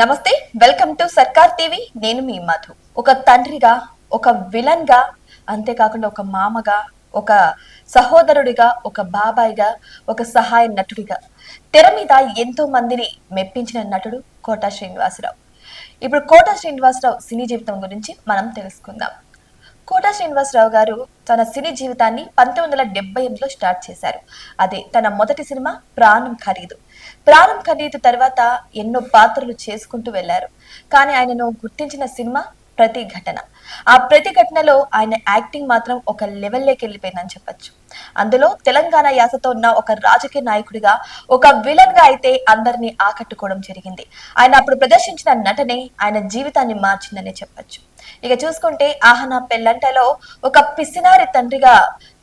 నమస్తే welcome to సర్కార్ TV. నేను మీ మధు. ఒక తండ్రిగా ఒక విలన్గా అంతేకాకుండా ఒక మామగా ఒక సహోదరుడిగా ఒక బాబాయిగా ఒక సహాయ నటుడిగా. తెర మీద ఎంతో మందిని మెప్పించిన నటుడు కోటా శ్రీనివాసరావు. ఇప్పుడు కోటా శ్రీనివాసరావు సినీ జీవితం గురించి మనం తెలుసుకుందాం. కోట శ్రీనివాసరావు గారు తన సినీ జీవితాన్ని పంతొమ్మిది వందల డెబ్బై ఎనిమిదిలో స్టార్ట్ చేశారు. అదే తన మొదటి సినిమా ప్రాణం ఖరీదు. ప్రాణం ఖరీదు తర్వాత ఎన్నో పాత్రలు చేసుకుంటూ వెళ్ళారు. కానీ ఆయనను గుర్తించిన సినిమా ప్రతి ఘటన ఆ ప్రతి ఘటనలో ఆయన యాక్టింగ్ మాత్రం ఒక లెవెల్లోకి వెళ్ళిపోయిందని చెప్పొచ్చు. అందులో తెలంగాణ యాసతో ఉన్న ఒక రాజకీయ నాయకుడిగా ఒక విలన్గా అయితే అందరినీ ఆకట్టుకోవడం జరిగింది. ఆయన అప్పుడు ప్రదర్శించిన నటనే ఆయన జీవితాన్ని మార్చిందనే చెప్పొచ్చు. ఇక చూసుకుంటే ఆహనా పెళ్ళంటలో ఒక పిసినారి తండ్రిగా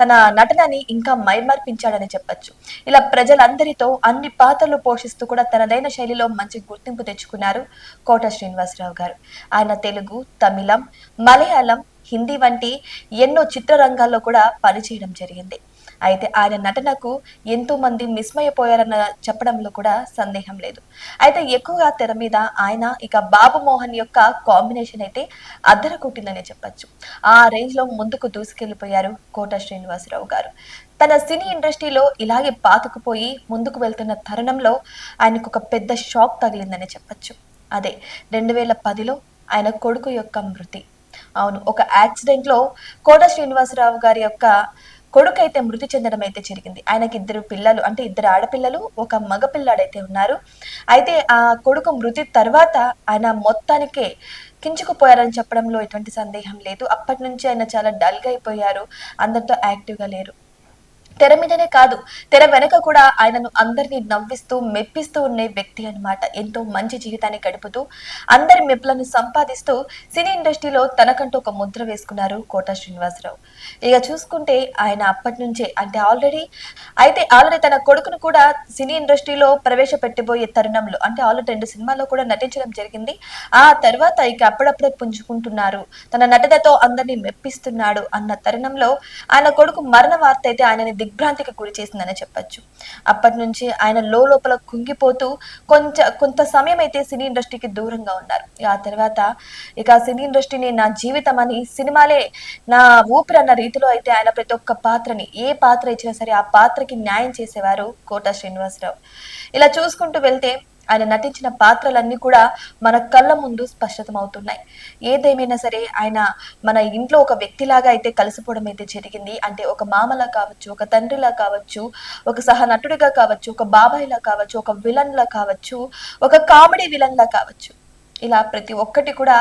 తన నటనని ఇంకా మైమర్పించాడని చెప్పొచ్చు. ఇలా ప్రజలందరితో అన్ని పాత్రలు పోషిస్తూ కూడా తనదైన శైలిలో మంచి గుర్తింపు తెచ్చుకున్నారు కోట శ్రీనివాసరావు గారు. ఆయన తెలుగు తమిళం మలయాళం హిందీ వంటి ఎన్నో చిత్రరంగాల్లో కూడా పనిచేయడం జరిగింది. అయితే ఆయన నటనకు ఎంతో మంది మిస్మయపోయారన్న చెప్పడంలో కూడా సందేహం లేదు. అయితే ఎక్కువగా తెర మీద ఆయన ఇక బాబు మోహన్ యొక్క కాంబినేషన్ అయితే అద్దర కొట్టిందనే చెప్పొచ్చు. ఆ రేంజ్లో ముందుకు దూసుకెళ్ళిపోయారు కోట శ్రీనివాసరావు గారు. తన సినీ ఇండస్ట్రీలో ఇలాగే పాతుకుపోయి ముందుకు వెళ్తున్న తరుణంలో ఆయనకు ఒక పెద్ద షాక్ తగిలిందని చెప్పచ్చు. అదే రెండు వేల పదిలో ఆయన కొడుకు యొక్క మృతి. అవును. ఒక యాక్సిడెంట్లో కోట శ్రీనివాసరావు గారి యొక్క కొడుకు అయితే మృతి చెందడం అయితే జరిగింది. ఆయనకి ఇద్దరు పిల్లలు అంటే ఇద్దరు ఆడపిల్లలు ఒక మగ పిల్లాడైతే ఉన్నారు. అయితే ఆ కొడుకు మృతి తర్వాత ఆయన మొత్తానికే కించుకుపోయారని చెప్పడంలో ఎటువంటి సందేహం లేదు. అప్పటి నుంచి ఆయన చాలా డల్గా అయిపోయారు. అందరితో యాక్టివ్గా లేరు. తెర మీదనే కాదు తెర వెనక కూడా ఆయనను అందరినీ నవ్విస్తూ మెప్పిస్తూ ఉండే వ్యక్తి అన్నమాట. ఎంతో మంచి జీవితాన్ని గడుపుతూ అందరి మెప్పులను సంపాదిస్తూ సినీ ఇండస్ట్రీలో తనకంటూ ఒక ముద్ర వేసుకున్నారు కోట శ్రీనివాసరావు. ఇక చూసుకుంటే ఆయన అప్పటి నుంచే అంటే ఆల్రెడీ అయితే ఆల్రెడీ తన కొడుకును కూడా సినీ ఇండస్ట్రీలో ప్రవేశపెట్టబోయే తరుణంలో అంటే ఆల్రెడీ రెండు సినిమాల్లో కూడా నటించడం జరిగింది. ఆ తర్వాత ఇక అప్పుడప్పుడే పుంజుకుంటున్నారు. తన నటనతో అందరినీ మెప్పిస్తున్నాడు అన్న తరుణంలో ఆయన కొడుకు మరణ వార్త అయితే ఆయనని దిగ్భ్రాంతికి గురి చేసిందని చెప్పొచ్చు. అప్పటి నుంచి ఆయన లో లోపల కుంగిపోతూ కొంచెం కొంత సమయం అయితే సినీ ఇండస్ట్రీకి దూరంగా ఉన్నారు. ఆ తర్వాత ఇక సినీ ఇండస్ట్రీని నా జీవితం అని సినిమాలే నా ఊపిరి అన్న రీతిలో అయితే ఆయన ప్రతి ఒక్క పాత్రని ఏ పాత్ర ఇచ్చినా సరే ఆ పాత్రకి న్యాయం చేసేవారు కోట శ్రీనివాసరావు. ఇలా చూసుకుంటూ వెళ్తే ఆయన నటించిన పాత్రలన్నీ కూడా మన కళ్ళ ముందు స్పష్టతమవుతున్నాయి. ఏదేమైనా సరే ఆయన మన ఇంట్లో ఒక వ్యక్తిలాగా అయితే కలిసిపోవడం అయితే జరిగింది. అంటే ఒక మామలా కావచ్చు ఒక తండ్రిలా కావచ్చు ఒక సహనటుడిగా కావచ్చు ఒక బాబాయిలా కావచ్చు ఒక విలన్లా కావచ్చు ఒక కామెడీ విలన్లా కావచ్చు. ఇలా ప్రతి ఒక్కటి కూడా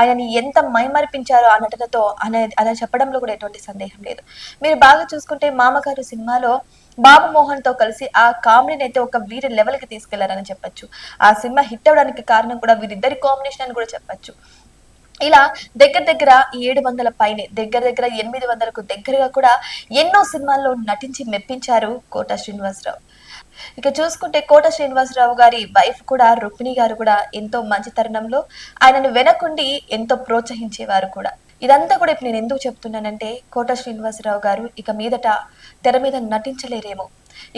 ఆయనని ఎంత మైమర్పించారో ఆ నటనతో అనే అలా చెప్పడంలో కూడా ఎటువంటి సందేహం లేదు. మీరు బాగా చూసుకుంటే మామగారు సినిమాలో బాబు మోహన్తో కలిసి ఆ కామెడీని అయితే ఒక వీరి లెవెల్కి తీసుకెళ్ళారని చెప్పొచ్చు. ఆ సినిమా హిట్ అవడానికి కారణం కూడా వీరిద్దరి కాంబినేషన్ అని కూడా చెప్పొచ్చు. ఇలా దగ్గర దగ్గర ఏడు వందల పైనే దగ్గర దగ్గర ఎనిమిది వందలకు దగ్గరగా కూడా ఎన్నో సినిమాల్లో నటించి మెప్పించారు కోట శ్రీనివాసరావు. ఇక చూసుకుంటే కోట శ్రీనివాసరావు గారి వైఫ్ కూడా రుక్మిణి గారు కూడా ఎంతో మంచి తరుణంలో ఆయనను వెనకుండి ఎంతో ప్రోత్సహించేవారు కూడా. ఇదంతా కూడా ఇప్పుడు నేను ఎందుకు చెప్తున్నానంటే కోట శ్రీనివాసరావు గారు ఇక మీదట తెర మీద నటించలేరేమో.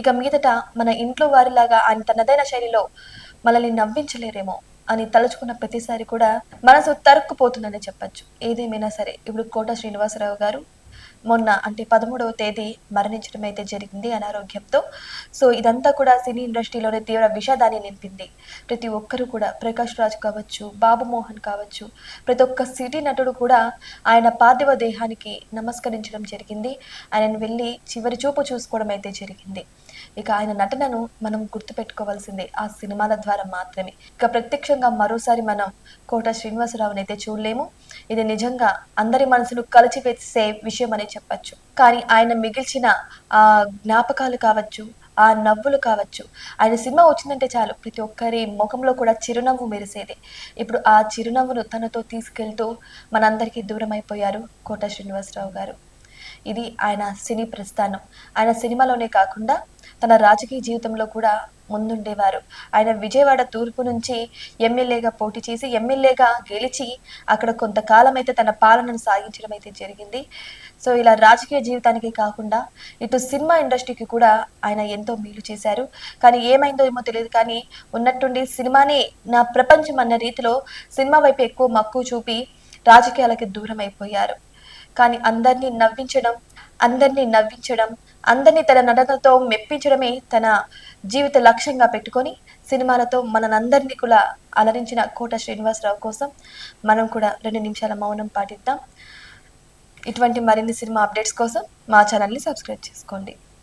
ఇక మీదట మన ఇంట్లో వారిలాగా ఆయన తనదైన శైలిలో మనల్ని నవ్వించలేరేమో అని తలుచుకున్న ప్రతిసారి కూడా మనసు తరుక్కుపోతుందని చెప్పొచ్చు. ఏదేమైనా సరే ఇప్పుడు కోట శ్రీనివాసరావు గారు మొన్న అంటే పదమూడవ తేదీ మరణించడం అయితే జరిగింది అనారోగ్యంతో. సో ఇదంతా కూడా సినీ ఇండస్ట్రీలోనే తీవ్ర విషాదాన్ని నింపింది. ప్రతి ఒక్కరు కూడా ప్రకాష్ రాజ్ కావచ్చు బాబు మోహన్ కావచ్చు ప్రతి ఒక్క సిటీ నటుడు కూడా ఆయన పార్థివ దేహానికి నమస్కరించడం జరిగింది. ఆయనను వెళ్ళి చివరి చూపు చూసుకోవడం అయితే జరిగింది. ఇక ఆయన నటనను మనం గుర్తుపెట్టుకోవాల్సిందే ఆ సినిమాల ద్వారా మాత్రమే. ఇక ప్రత్యక్షంగా మరోసారి మనం కోట శ్రీనివాసరావుని అయితే చూడలేము. ఇది నిజంగా అందరి మనసును కలిచివేసే విషయం అని చెప్పచ్చు. కానీ ఆయన మిగిల్చిన ఆ జ్ఞాపకాలు కావచ్చు ఆ నవ్వులు కావచ్చు ఆయన సినిమా వచ్చిందంటే చాలు ప్రతి ఒక్కరి ముఖంలో కూడా చిరునవ్వు మెరిసేది. ఇప్పుడు ఆ చిరునవ్వును తనతో తీసుకెళ్తూ మనందరికీ దూరం అయిపోయారు కోట శ్రీనివాసరావు గారు. ఇది ఆయన సినీ ప్రస్థానం. ఆయన సినిమాలోనే కాకుండా తన రాజకీయ జీవితంలో కూడా ముందుండేవారు. ఆయన విజయవాడ తూర్పు నుంచి ఎమ్మెల్యేగా పోటీ చేసి ఎమ్మెల్యేగా గెలిచి అక్కడ కొంతకాలం అయితే తన పాలనను సాగించడం అయితే జరిగింది. సో ఇలా రాజకీయ జీవితానికి కాకుండా ఇటు సినిమా ఇండస్ట్రీకి కూడా ఆయన ఎంతో మేలు చేశారు. కానీ ఏమైందో ఏమో తెలియదు కానీ ఉన్నట్టుండి సినిమానే నా ప్రపంచం అన్న రీతిలో సినిమా వైపు ఎక్కువ మక్కువ చూపి రాజకీయాలకి దూరం అయిపోయారు కానీ అందరినీ నవ్వించడం అందరినీ నవ్వించడం అందరినీ తన నటనతో మెప్పించడమే తన జీవిత లక్ష్యంగా పెట్టుకొని సినిమాలతో మనందరినీ కూడా అలరించిన కోట శ్రీనివాసరావు కోసం మనం కూడా రెండు నిమిషాల మౌనం పాటిద్దాం. ఇటువంటి మరిన్ని సినిమా అప్డేట్స్ కోసం మా ఛానల్ని సబ్స్క్రైబ్ చేసుకోండి.